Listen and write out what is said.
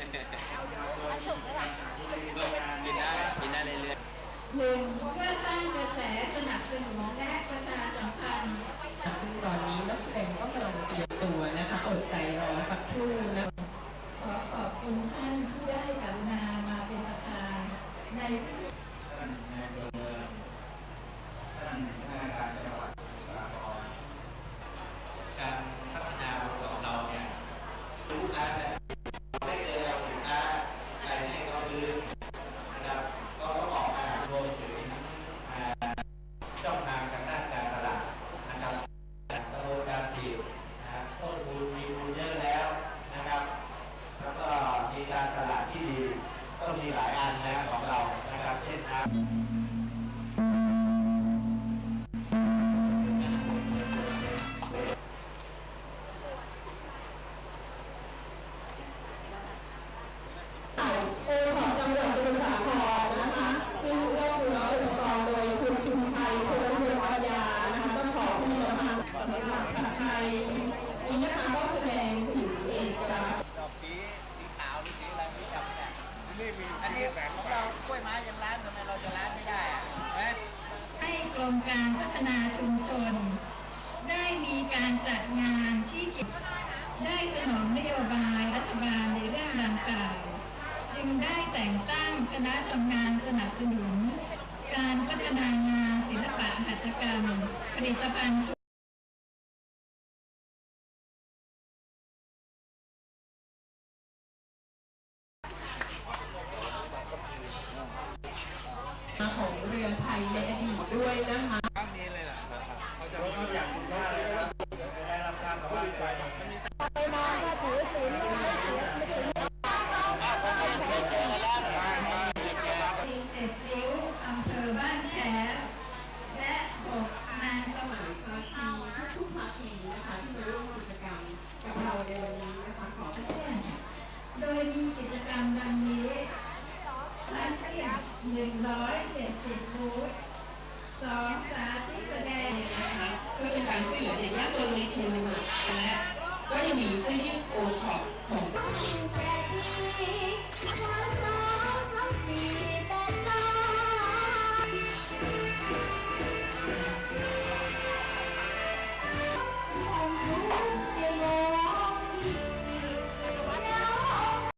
กินได้กินได้เรื่อยๆหนึ่งเพื่อสร้างกระแสสนับสนุนและประชาสัมพันธ์ซึ่งตอนนี้นักแสดงก็กำลังเตรียมตัวนะคะอดใจรอสักครู่นะ ก็มีหลายอันนะของเรานะครับเช่นครับโอของจังหวัดสมุทรสาครนะคะ ซึ่งเอื้อเฟื้ออุปกรณ์โดยคุณชุมชัยคุณรบุญปัญญานะคะเจ้าของผลิตภัณฑ์สำหรับผัดไทยนี้นะคะก็แสดงถึงเอกลักษณ์ ดอกสีสีขาวหรือสีอะไรไม่จำแต่ นี่มีอันนี้ของเรากล้วยไม้ยังร้านทำไมเราจะร้านไม่ได้อะเห็นไหมให้กรมการพัฒนาชุมชน ได้มีการจัดงานที่เกี่ยวได้สนองนโยบายรัฐบาลในเรื่องดังกล่าวจึงได้แต่งตั้งคณะทำงานสนับสนุน การพัฒนางานศิลปะหัตถกรรม ผลิตภัณฑ์ ในอดีตด้วยนะคะ ข้างนี้เลยล่ะเขาจะเขาอยากคุณค่าเลยครับได้รับการขอไปมันมีสักไปนอนก็ถือศีลนะผมไม่เคยเจอแล้วปีเจ็ดริ้วอำเภอบ้านแขและหกนางสวรรค์ภาคีทุกๆภาคีนะคะที่มาร่วมกิจกรรมกับเราในวันนี้นะคะขอโดยมีกิจกรรมดังนี้ ทั้งสิ้นหนึ่งร้อยเจ็ดสิบบูธสองสาธิตแสดง นะคะก็เป็นการช่วยเหลือเด็กยากจนในชนบทและก็ยังมีเสื้อยืด